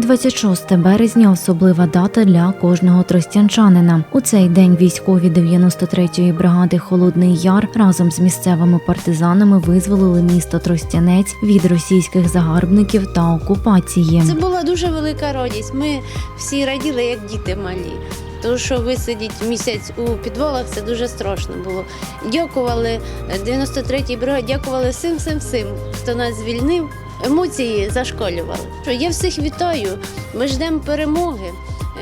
26 березня особлива дата для кожного тростянчанина. У цей день військові 93-ї бригади Холодний Яр разом з місцевими партизанами визволили місто Тростянець від російських загарбників та окупації. Це була дуже велика радість. Ми всі раділи, як діти малі. Тому що висидіти місяць у підвалах це дуже страшно було. Дякували е, 93-й бригаді, дякували всім, всім, всім, хто нас звільнив. Емоції зашколювали. Я всіх вітаю. Ми ждемо перемоги.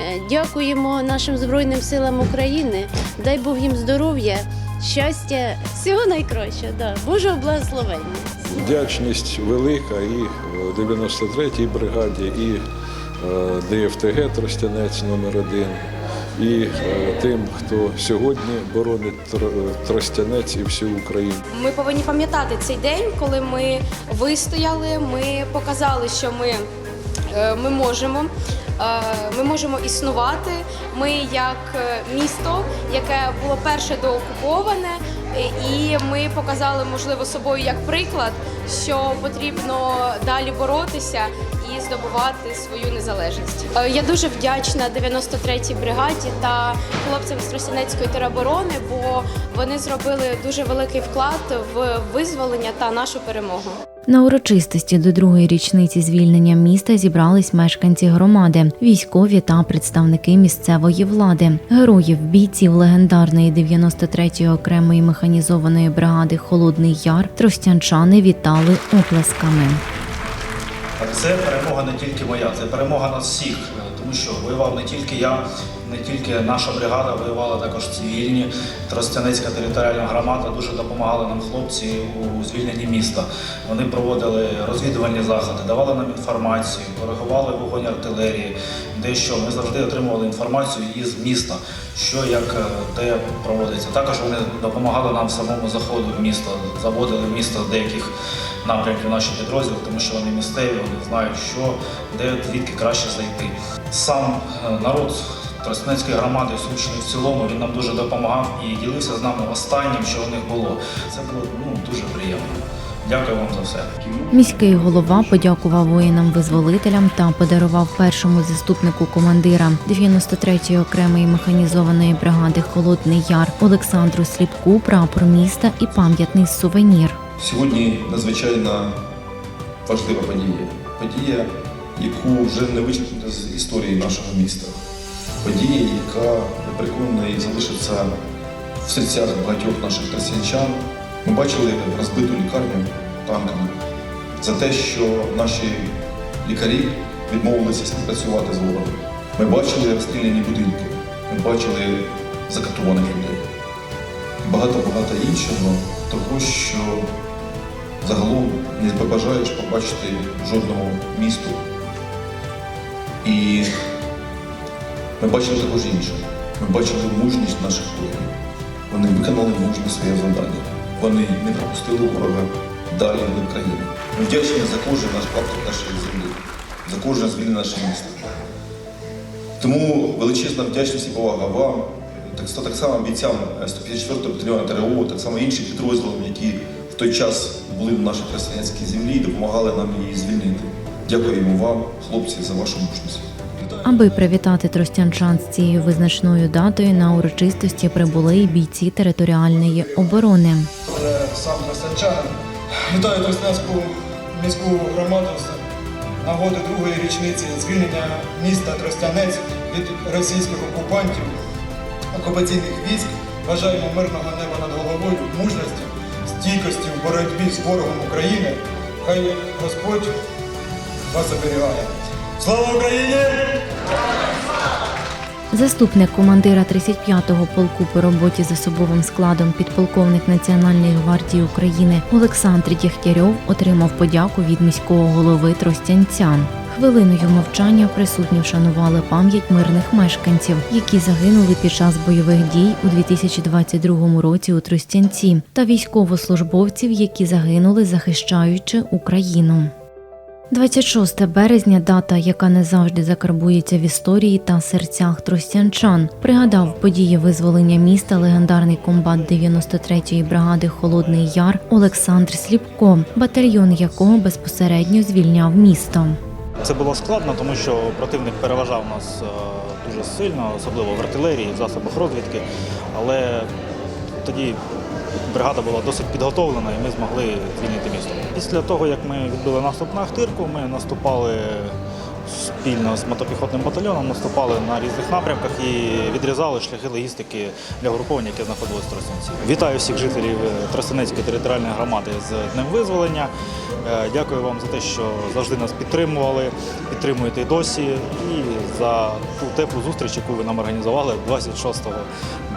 Е, Дякуємо нашим Збройним силам України. Дай Бог їм здоров'я, щастя, всього найкращого. Да. Божого благословення. Вдячність велика і е, 93-й бригаді, і е, ДФТГ Тростянець номер 1 і е, тим, хто сьогодні боронить Тростянець і всю Україну. Ми повинні пам'ятати цей день, коли ми вистояли, ми показали, що ми, е, ми можемо. Е, Ми можемо існувати. Ми як е, місто, яке було перше доокуповане, е, і ми показали, можливо, собою як приклад, що потрібно далі боротися і здобувати свою незалежність. Я дуже вдячна 93-й бригаді та хлопцям з Тростянецької тероборони, бо вони зробили дуже великий вклад в визволення та нашу перемогу. На урочистості до другої річниці звільнення міста зібрались мешканці громади, військові та представники місцевої влади. Героїв бійців легендарної 93-ї окремої механізованої бригади Холодний Яр тростянчани вітали оплесками. Це перемога не тільки моя, це перемога нас всіх, тому що воював не тільки я, не тільки наша бригада, воювала також цивільні. Тростянецька територіальна громада дуже допомагали нам хлопці у звільненні міста. Вони проводили розвідувальні заходи, давали нам інформацію, коригували вогонь артилерії, дещо ми завжди отримували інформацію із міста, що як е, де проводиться. Також вони допомагали нам в самому заходу в місто, заводили в місто деяких напрямків наші підрозділи, тому що вони місцеві, вони знають, що де звідки краще зайти. Сам е, народ Тростянецької громади Сумщини в цілому він нам дуже допомагав і ділився з нами останнім, що у них було. Це було ну дуже приємно. Дякую вам за все. Міський голова подякував воїнам-визволителям та подарував першому заступнику командира 93-ї окремої механізованої бригади Холодний Яр Олександру Сліпку прапор міста і пам'ятний сувенір. Сьогодні надзвичайно важлива подія. Подія, яку вже не вичерпнути з історії нашого міста. Подія, яка, я переконаний, залишиться в серцях багатьох наших тростянчан. Ми бачили розбиту лікарню танками за те, що наші лікарі відмовилися співпрацювати з ворогом. Ми бачили розстріляні будинки, ми бачили закатованих людей. Багато-багато іншого, того, що загалом не побажаєш побачити жодному місту. І ми бачили також інше. Ми бачили мужність наших воїнів. Вони виконали мужньо своє завдання. Вони не пропустили ворога далі від країни. Ми вдячні за кожен наш клаптик нашої землі, за кожне звільнене наше місто. Тому величезна вдячність і повага вам, так, так само бійцям 154-го батальйону ТРО, так само іншим підрозділам, які в той час були в нашій християнській землі і допомагали нам її звільнити. Дякуємо вам, хлопці, за вашу мужність. Аби привітати тростянчан з цією визначною датою на урочистості прибули й бійці територіальної оборони. Сам Тростянчанин. Вітаю Тростянську міську громаду з нагоди другої річниці звільнення міста Тростянець від російських окупантів, окупаційних військ. Бажаємо мирного неба над головою, мужності, стійкості в боротьбі з ворогом України. Хай Господь вас оберігає. Слава Україні! Заступник командира 35-го полку по роботі з особовим складом підполковник Національної гвардії України Олександр Дєхтярьов отримав подяку від міського голови Тростянця. Хвилиною мовчання присутні вшанували пам'ять мирних мешканців, які загинули під час бойових дій у 2022 році у Тростянці, та військовослужбовців, які загинули, захищаючи Україну. 26 березня дата, яка не завжди закарбується в історії та серцях тростянчан, пригадав події визволення міста легендарний комбат 93-ї бригади Холодний Яр Олександр Сліпко, батальйон якого безпосередньо звільняв місто. Це було складно, тому що противник переважав нас е, дуже сильно, особливо в артилерії, в засобах розвідки. Але тоді бригада була досить підготовлена і ми змогли звільнити місто. Після того, як ми відбили наступ на Ахтирку, ми наступали спільно з мотопіхотним батальйоном, наступали на різних напрямках і відрізали шляхи логістики для груповань, яке знаходилось в Тростянці. Вітаю всіх жителів е, Тростянецької територіальної громади з Днем Визволення. Е, Дякую вам за те, що завжди нас підтримували, підтримуєте і досі, і за ту теплу зустріч, яку ви нам організували 26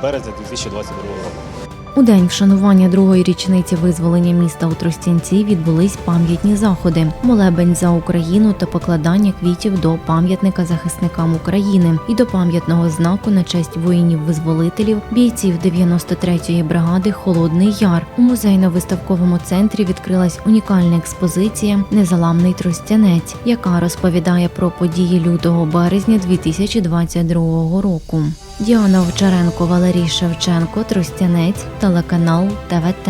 березня 2022 року. У день вшанування другої річниці визволення міста у Тростянці відбулись пам'ятні заходи: молебень за Україну та покладання квітів до пам'ятника захисникам України і до пам'ятного знаку на честь воїнів-визволителів, бійців 93-ї бригади Холодний Яр. У музейно-виставковому центрі відкрилась унікальна експозиція Незаламний Тростянець, яка розповідає про події лютого березня 2022 року. Діана Овчаренко, Валерій Шевченко, Трустянець, телеканал ТВТ.